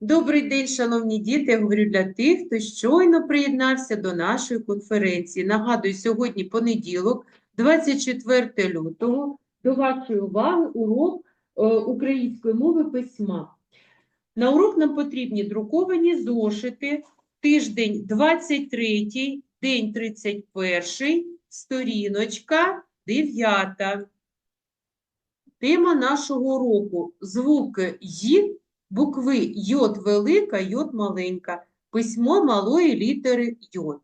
Добрий день, шановні діти. Я говорю для тих, хто щойно приєднався до нашої конференції. Нагадую, сьогодні понеділок, 24 лютого. До вашої уваги урок е, української мови письма. На урок нам потрібні друковані зошити, тиждень 23, день 31, сторіночка 9. Тема нашого уроку – звуки «й», букви «йод» велика, «йод» маленька, письмо малої літери «йод».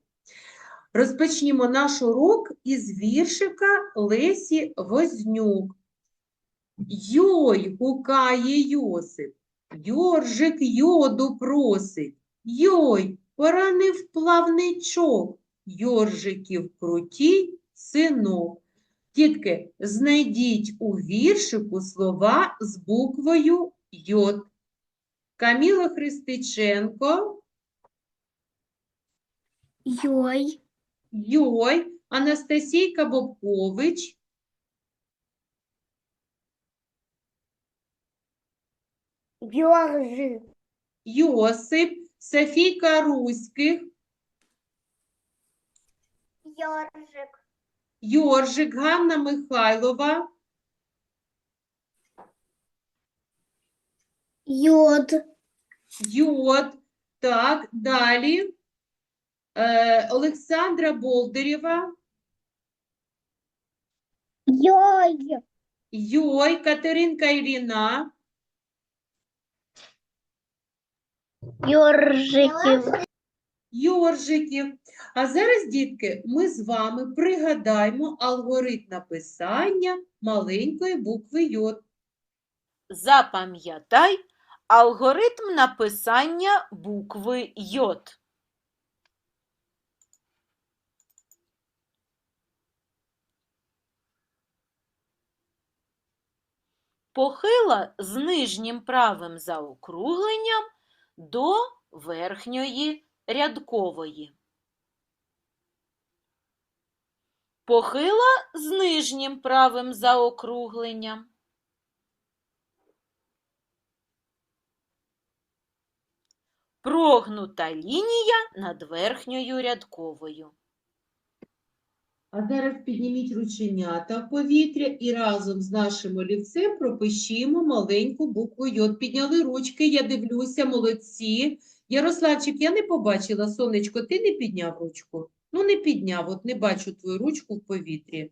Розпочнімо наш урок із віршика Лесі Вознюк. Йой, гукає Йосип, Йоржик йоду просить. Йой, поранив плавничок, Йоржиків крутій синок. Дітки, знайдіть у віршику слова з буквою Йод. Каміла Христиченко, Йой, Йой, Анастасійка Бобкович, Йоржик, Йосип, Софійка Руських, Йоржик, Йоржик, Ганна Михайлова, Йод, Йод. Так, далі. Е, Олександра Болдирєва, Йой, Йой, Катеринка Іліна, Йоржиків, Йоржиків. А зараз, дітки, ми з вами пригадаємо алгоритм написання маленької букви Йод. Запам'ятай алгоритм написання букви Йод. Похила з нижнім правим заокругленням до верхньої рядкової. Похила з нижнім правим заокругленням. Прогнута лінія над верхньою рядковою. А зараз підніміть рученята в повітря і разом з нашим олівцем пропишімо маленьку букву Йод. Підняли ручки, я дивлюся, молодці. Ярославчик, я не побачила, сонечко, ти не підняв ручку? Ну, не підняв, от не бачу твою ручку в повітрі.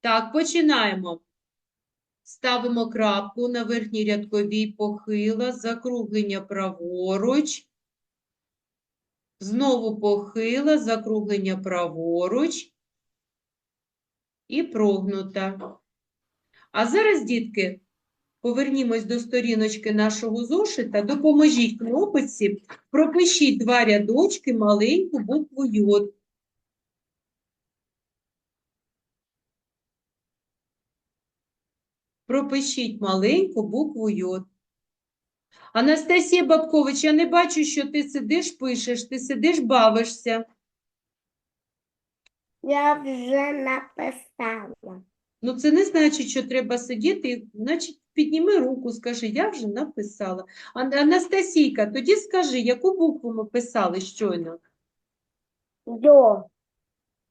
Так, починаємо. Ставимо крапку на верхній рядковій похила, закруглення праворуч. Знову похила, закруглення праворуч і прогнута. А зараз, дітки, повернімось до сторіночки нашого зошита, допоможіть кнопочці, пропишіть два рядочки маленьку букву Йод. Пропишіть маленьку букву Йод. Анастасія Бабкович, я не бачу, що ти сидиш, пишеш, ти сидиш, бавишся. я вже написала. Ну, це не значить, що треба сидіти, значить, підніми руку, скажи, я вже написала. Ан- Анастасійка, тоді скажи, яку букву ми писали щойно? Йо,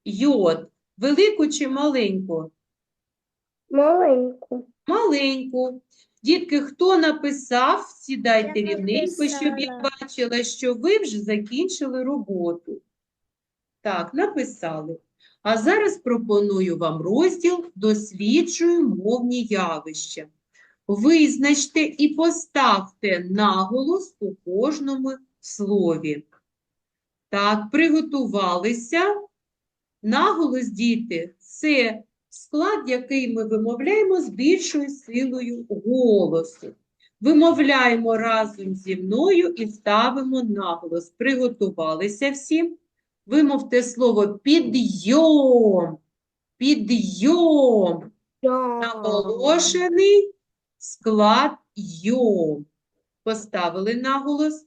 Йод. Велику чи маленьку? маленьку, Маленьку. Дітки, хто написав, сідайте Я рівненько, щоб я бачила, що ви вже закінчили роботу. Так, написали. А зараз пропоную вам розділ «Досліджую мовні явища». Визначте і поставте наголос у кожному слові. Так, приготувалися. Наголос, діти, це склад, який ми вимовляємо з більшою силою голосу. Вимовляємо разом зі мною і ставимо наголос. Приготувалися всі. Вимовте слово підйом. Підйом. Наголошений склад йом. Поставили наголос.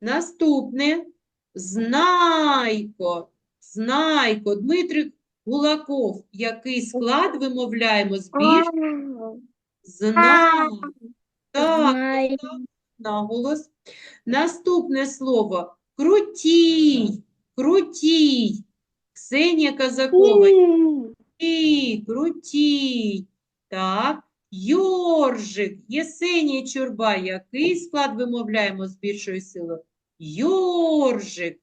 Наступне знайко. Знайко. Дмитрик Гулаков. Який склад вимовляємо з більш А. Так, наголос. Наступне слово крутій, крутій. Ксенія Казакова, крутій, крутій. Так, йоржик, Єсенія Чурба. Який склад вимовляємо з більшою силою? Йоржик.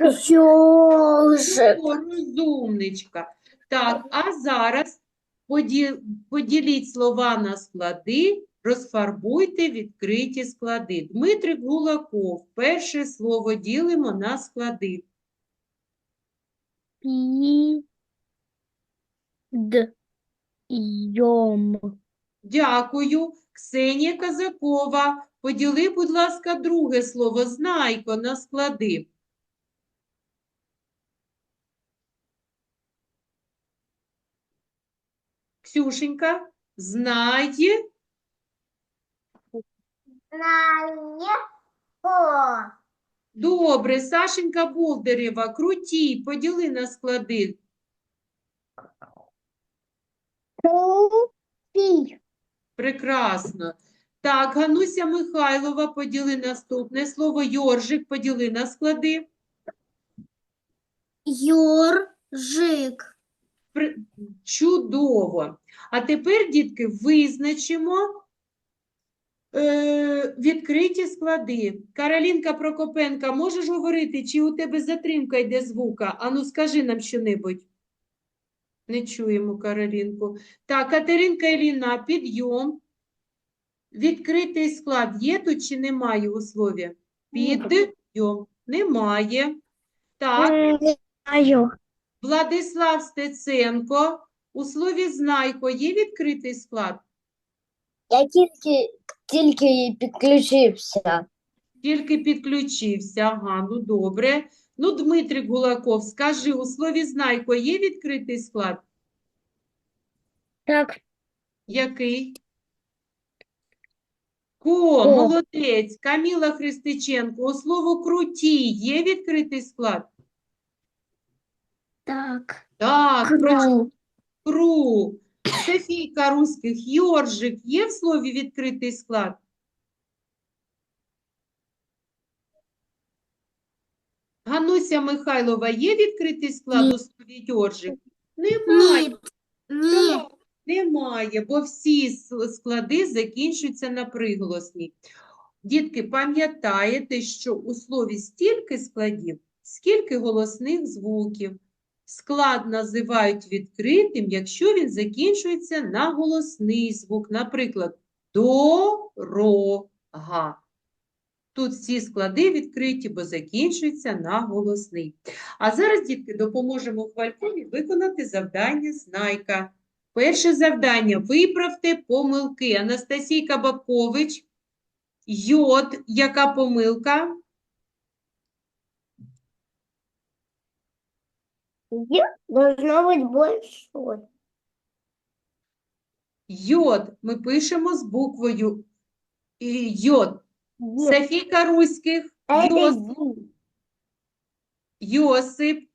Ёжик. О, розумничка. Так, а зараз поді- поділіть слова на склади, розфарбуйте відкриті склади. Дмитрик Гулаков, перше слово ділимо на склади. Пи. Д. Йом. Дякую. Ксенія Казакова, поділи, будь ласка, друге слово знайко на склади. Ксюшенька, знає. О. Добре, Сашенька Болдерева, крутій, поділи на склади. Пи. Прекрасно. Так, Гануся Михайлова, поділи наступне слово. Йоржик, поділи на склади. Ёржик. Чудово. А тепер, дітки, визначимо е, відкриті склади. Каролінка Прокопенка, можеш говорити, чи у тебе затримка йде звука? Ану, скажи нам щонебудь. Не чуємо Каролінку. Так, Катеринка Еліна, підйом. Відкритий склад є тут чи немає у слові? Підйом. Немає. Так. Знаю. Владислав Стеценко. У слові знайко є відкритий склад? Я тільки, тільки підключився. Тільки підключився. Ага, ну добре. Ну, Дмитрик Гулаков, скажи, у слові знайко є відкритий склад? Так. Який? Ко, молодець. Каміла Христиченко, у слово крутій є відкритий склад? Так. Так, про Кру. Софійка Руських, Йоржик, є в слові відкритий склад? Гануся Михайлова, є відкритий склад у слові Йоржик? Немає. Ні. Так, Немає, бо всі склади закінчуються на приголосні. Дітки, пам'ятаєте, що у слові стільки складів, скільки голосних звуків. Склад називають відкритим, якщо він закінчується на голосний звук. Наприклад, дорога. Тут всі склади відкриті, бо закінчуються на голосний. А зараз, дітки, допоможемо Хвалькові виконати завдання знайка. Перше завдання – виправте помилки. Анастасійка Бабкович, йод, яка помилка? должно быть большой. Йод ми пишемо з буквою і- йод. Е, Софійка Руських, Йос, Это Йосип.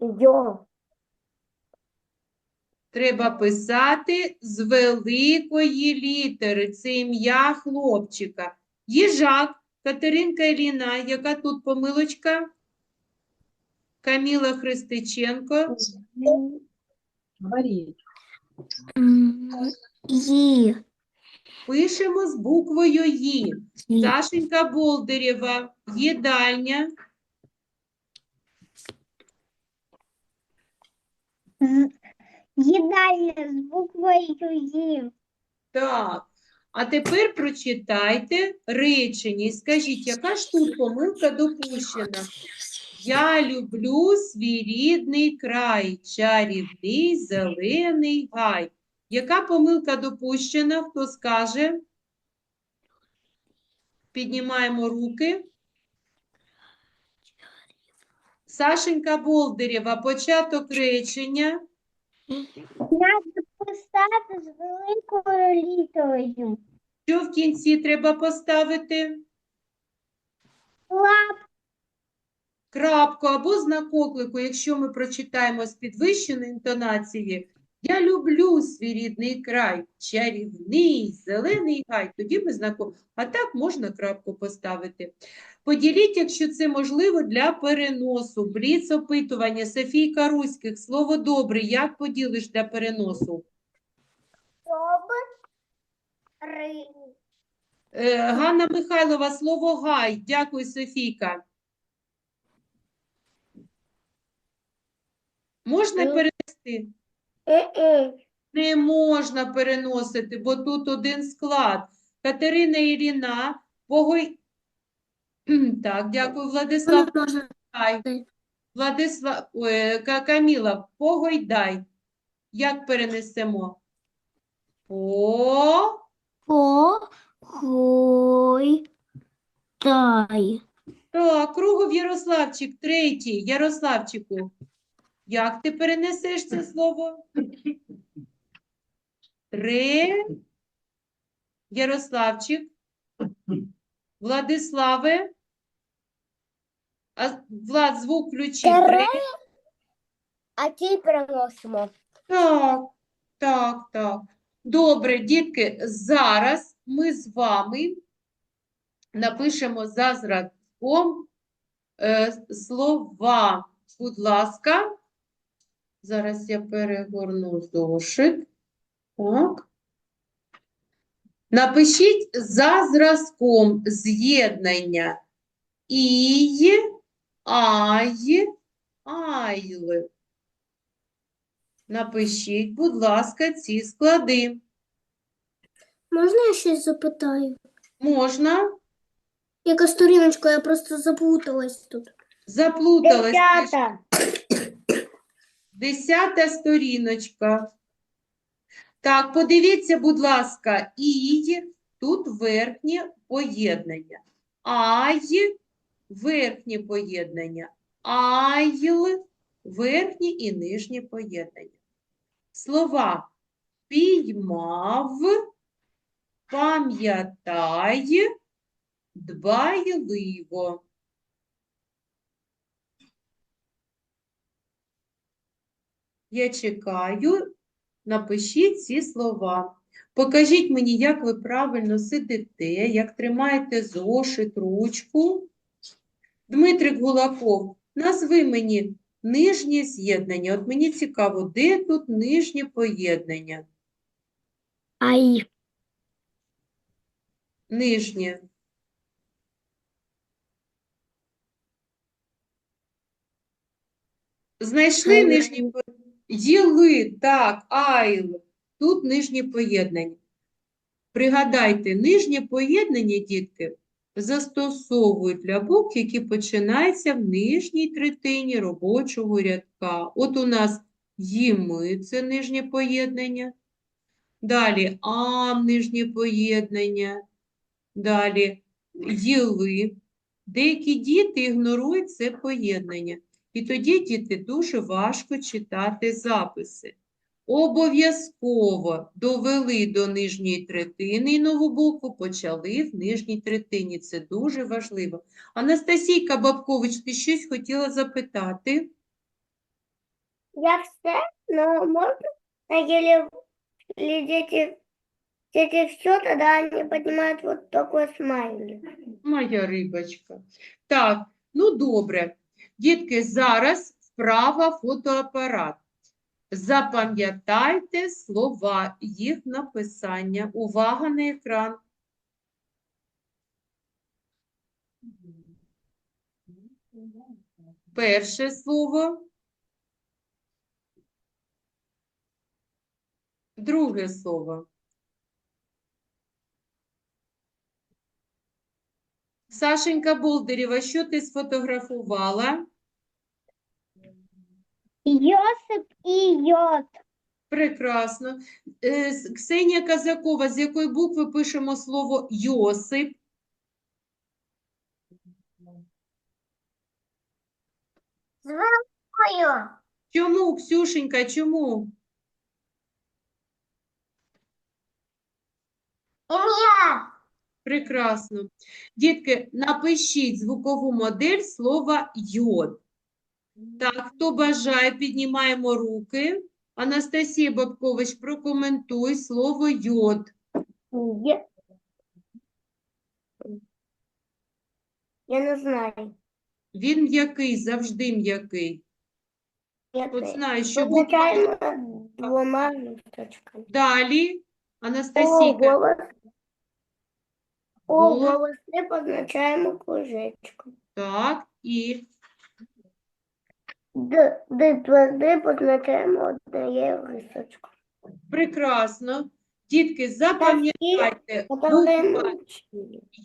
Ё. Треба писати з великої літери. Це ім'я хлопчика. Їжак, Катеринка Еліна, яка тут помилочка? Каміла Христиченко. И. Пишемо з буквою «Ї». Сашенька Болдирєва, їдальня. Едальня з буквою Ї. Так. А тепер прочитайте речення і скажіть, яка ж тут помилка допущена? Я люблю свій рідний край, чарівний зелений гай. Яка помилка допущена? Хто скаже? Піднімаємо руки. Сашенька Болдирєва, початок речення. Надо писати з великою літерою. Що в кінці треба поставити? Лап. Крапку або знак оклику, якщо ми прочитаємо з підвищеною інтонацією, Я люблю свій рідний край, чарівний, зелений гай. Тоді ми знаку, а так можна крапку поставити. Поділіть, якщо це можливо, для переносу. Бліц опитування. Софійка Руських, слово добре. Як поділиш для переносу? Добрий. Е, Ганна Михайлова, слово гай. Дякую, Софійка. Можна Ну. перенести? Не можна переносити, бо тут один склад. Катерина Ірина, Погой... Так, дякую, Владислав. Владислав, Каміла, Погойдай. Як перенесемо? По... Похой. Дай. Так, Кругов Ярославчик, третій. Ярославчику, як ти перенесеш це слово? Тре. Ярославчик. Владиславе. А, Влад, звук включи. Тре. А ті переносимо. Так, так, так. Добре, дітки, зараз ми з вами напишемо за зразком е, слова. Будь ласка, зараз я перегорну зошит. Так. Напишіть за зразком з'єднання ій, ай, айли. Напишіть, будь ласка, ці склади. Можна я щось запитаю? Можна? Яка сторіночка, я просто заплуталась тут. Заплуталась. Десята. Десята сторіночка. Так, подивіться, будь ласка, і тут верхнє поєднання. Ай, верхнє поєднання. Айл, верхнє і нижнє поєднання. Слова піймав, пам'ятай, дбайливо. Я чекаю, напишіть ці слова. Покажіть мені, як ви правильно сидите, як тримаєте зошит, ручку. Дмитрик Гулаков, назви мені нижнє з'єднання. От мені цікаво, де тут нижнє поєднання? Ай. Нижнє. Знайшли Ай, нижнє по- Їли, так, айл. Тут нижнє поєднання. Пригадайте, нижнє поєднання, дітки, застосовують для букв, які починаються в нижній третині робочого рядка. От у нас їми – це нижнє поєднання. Далі ам – нижнє поєднання. Далі їли. Деякі діти ігнорують це поєднання. І тоді діти дуже важко читати записи. Обов'язково довели до нижньої третини і нову букву почали в нижній третині. Це дуже важливо. Анастасійка Бабкович, ти щось хотіла запитати? Я все, но можно, если, если дети, дети все, тогда они поднимают вот такой смайлик. Моя рибочка. Так, ну добре. Дітки, зараз вправа фотоапарат. Запам'ятайте слова, їх написання. Увага на екран. Перше слово. Друге слово. Сашенька Болдирєва, що ти сфотографувала? Йосип і йод. Прекрасно. Е, Ксенія Казакова, з якої букви пишемо слово Йосип? Звукою. Чому, Ксюшенька, чому? Ім'я. Прекрасно. Дітки, напишіть звукову модель слова йод. Так, хто бажає, піднімаємо руки. Анастасія Бабкович, прокоментуй слово йод. Є. Я не знаю. Він м'який, завжди м'який. Я От не- що буква двома листочками. далі. Анастасійка, голос. О, Голос. голос позначаємо кружечком. так, і Д, позначаємо однією листочком. прекрасно. Дітки, запам'ятайте, буква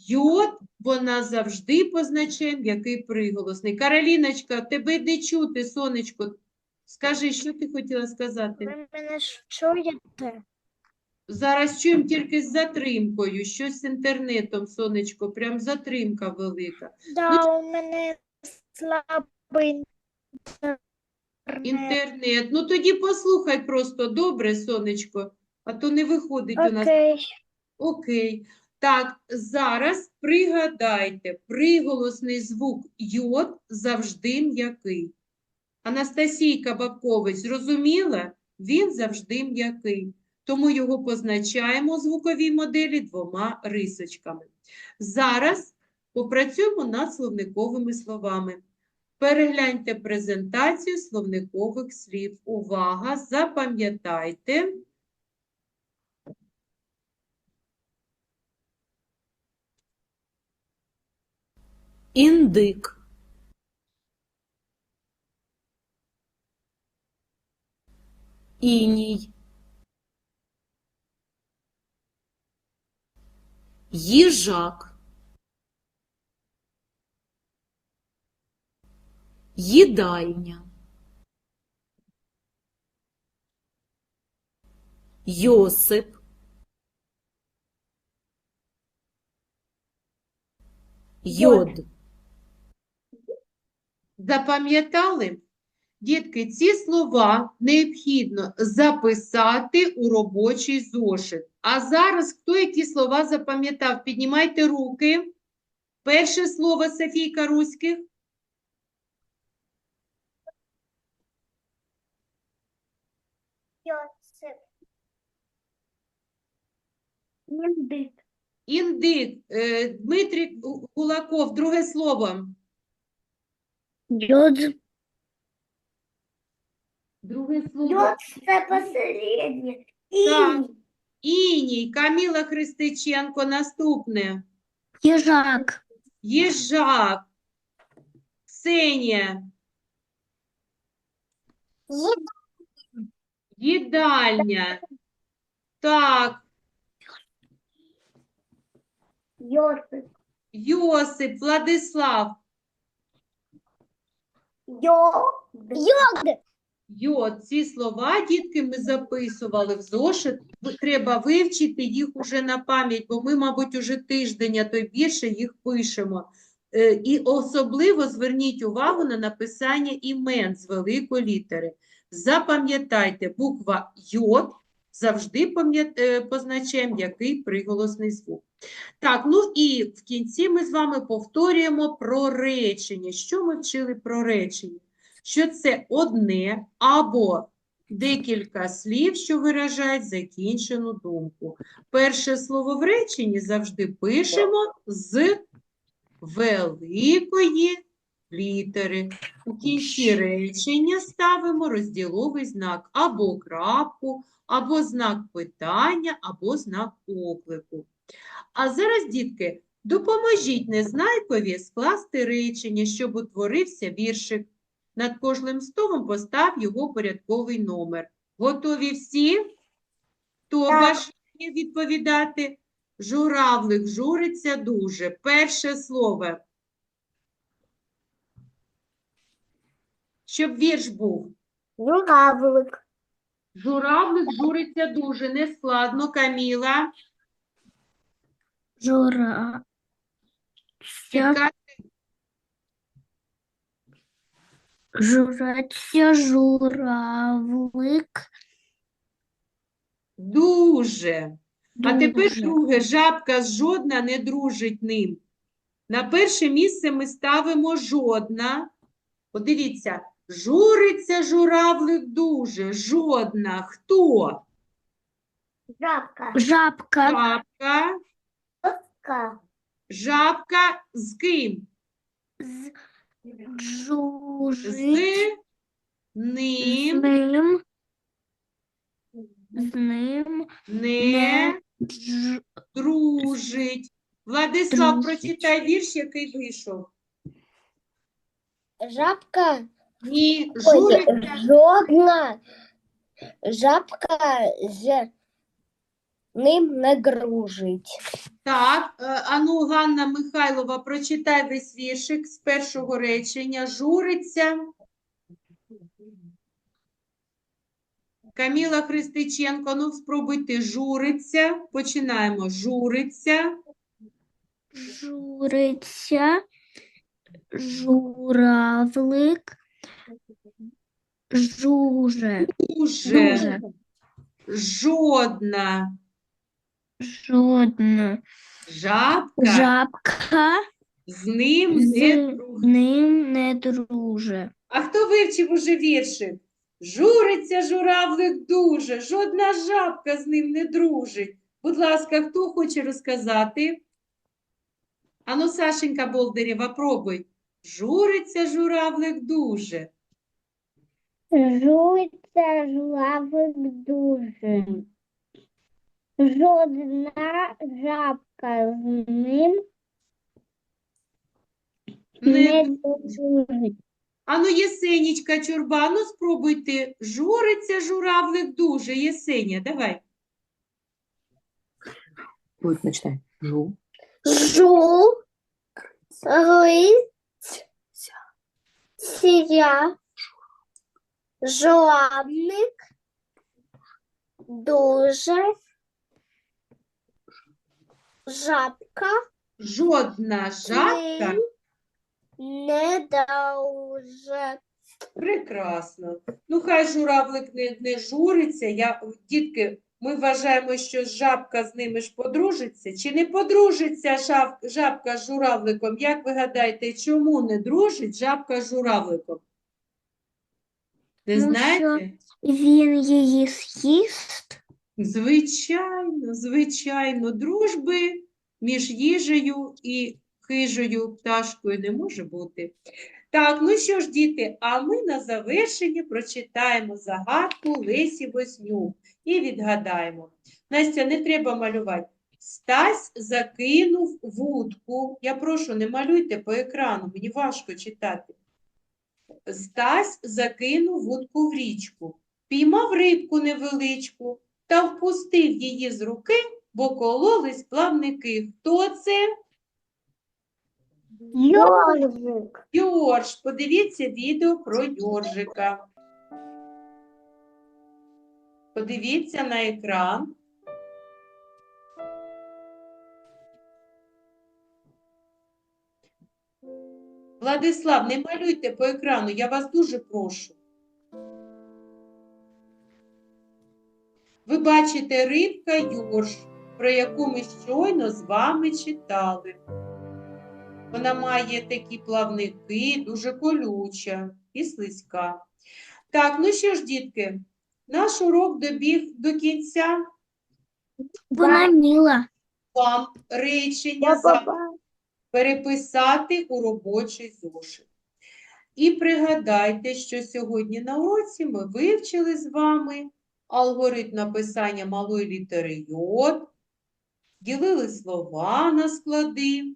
йод, вона завжди позначає м'який приголосний. Кароліночка, тебе не чути, сонечко. Скажи, що ти хотіла сказати? Ви мене чуєте? Зараз чуємо тільки з затримкою, щось з інтернетом, сонечко, прям затримка велика. Да, у мене слабий Інтернет. Ну тоді послухай просто добре, сонечко, а то не виходить у нас. Окей. Окей. Так, зараз пригадайте, приголосний звук йод завжди м'який. Анастасійка Бабкович, зрозуміла? Він завжди м'який. Тому його позначаємо у звуковій моделі двома рисочками. Зараз попрацюємо над словниковими словами. Перегляньте презентацію словникових слів. Увага! Запам'ятайте. Індик. Іній. Їжак. Їдальня. Йосип. Йод. Запам'ятали? Дітки, ці слова необхідно записати у робочий зошит. А зараз хто які слова запам'ятав? Піднімайте руки. Перше слово Софійка Руських. Індик. Індик. Е, Гулаков. Друге слово. Йод. Друге слово. Йод це посереднє. Так. Іній. Каміла Христиченко. Наступне. Їжак. Їжак. Ксенія. Їдальня. Так. Йосип. Йосип, Владислав. Йод. Йод. Йод. Ці слова, дітки, ми записували в зошит. Треба вивчити їх уже на пам'ять, бо ми, мабуть, уже тиждень, а то й більше їх пишемо. Е, І особливо зверніть увагу на написання імен з великої літери. Запам'ятайте, буква йод завжди е, позначає м'який приголосний звук. Так, ну і в кінці ми з вами повторюємо про речення. Що ми вчили про речення? Що це одне або декілька слів, що виражають закінчену думку. Перше слово в реченні завжди пишемо з великої літери. У кінці речення ставимо розділовий знак або крапку, або знак питання, або знак оклику. А зараз, дітки, допоможіть незнайкові скласти речення, щоб утворився віршик. Над кожним стовом постав його порядковий номер. Готові всі? Хто бажає відповідати? Журавлик журиться дуже. Перше слово. Щоб вірш був. Журавлик. Журавлик журиться дуже. Нескладно, Каміла. Жура. Жураться журавлик. Дуже. А тепер Дуже. друге, жабка жодна не дружить ним. На перше місце ми ставимо жодна. Подивіться, Журиться журавлик дуже. Жодна. Хто? Жабка. Жабка. Жабка. Ка. Жабка з ким? З З жужить. ним З ним. З ним. не Не. дж- дружить. Владислав, Дружить. прочитай вірш, який вийшов. Жабка. Ні, Ой, журиться. жодна жабка з ним не дружить. Так, е, ану, Ганна Михайлова, прочитай весь віршик з першого речення. Журиться. Каміла Христиченко, ну спробуйте журиться. Починаємо. Журиться. Журиться. Журавлик. Жуже. Дуже. Дуже. Жодна Жодна. жабка Жабка з ним з не дружить. ним не друже. А хто вивчив уже віршик? Журиться журавлик дуже, жодна жабка з ним не дружить. Будь ласка, хто хоче розказати? Ану, Сашенька Болдирєва, пробуй. Журиться журавлик дуже. Жується журавлик дуже. Жодна жабка з ним Не... не дружить. Ану, Єсенічка Чурба, ну спробуйте. Журиться журавлик дуже. Єсеня, давай. Будет, начинай. Жу. Жу, рись, сія, журавник, дуже, жабка, Жодна жабка. не друже. Прекрасно. Ну, хай журавлик не, не журиться. Я, дітки, ми вважаємо, що жабка з ними ж подружиться. Чи не подружиться жаб, жабка з журавликом? Як ви гадаєте, чому не дружить жабка з журавликом? Не Ну, знаєте? Він її з'їсть. Звичайно, звичайно, дружби між їжею і хижою пташкою не може бути. Так, ну що ж, діти, а ми на завершення прочитаємо загадку Лесі Вознюк і відгадаємо. Настя, не треба малювати. Стась закинув вудку. Я прошу, не малюйте по екрану, мені важко читати. Стась закинув вудку в річку, піймав рибку невеличку та впустив її з руки, бо кололись плавники. Хто це? Йоржик. Йорж. Подивіться відео про Йоржика. Подивіться на екран. Владислав, не малюйте по екрану, я вас дуже прошу. Ви бачите рибка Йорж, про яку ми щойно з вами читали. Вона має такі плавники, дуже колюча і слизька. Так, ну що ж, дітки, наш урок добіг до кінця. Вона міла. Вам речення Я за переписати у робочий зошит. І пригадайте, що сьогодні на уроці ми вивчили з вами алгоритм написання малої літери Й, ділили слова на склади,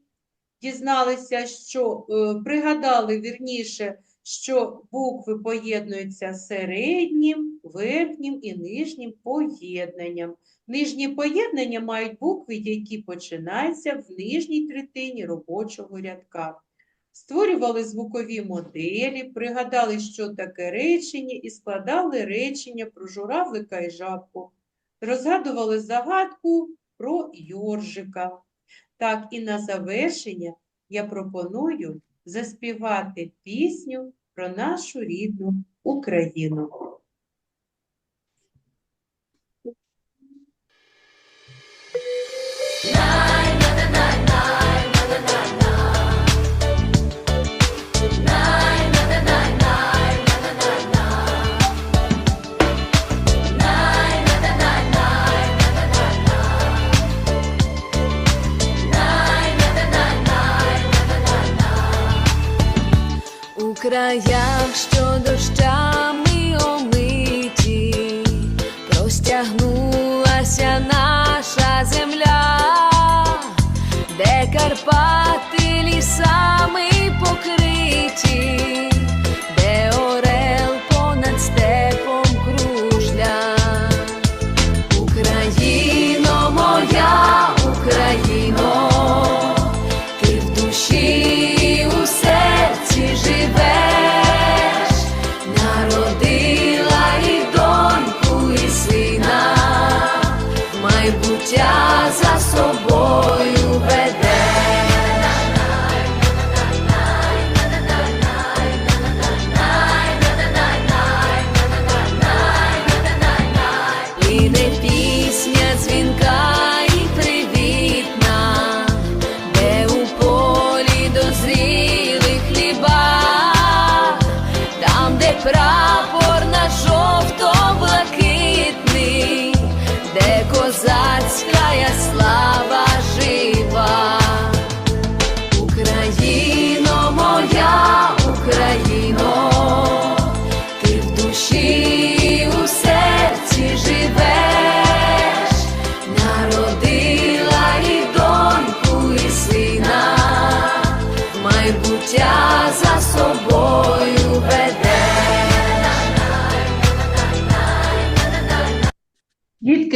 дізналися, що е, пригадали вірніше, що букви поєднуються середнім, верхнім і нижнім поєднанням. Нижні поєднання мають букви, які починаються в нижній третині робочого рядка. Створювали звукові моделі, пригадали, що таке речення, і складали речення про журавлика і жабку. Розгадували загадку про Йоржика. Так, і на завершення я пропоную заспівати пісню про нашу рідну Україну. краях, що дощами.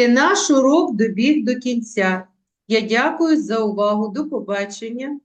Наш урок добіг до кінця. Я дякую за увагу. До побачення.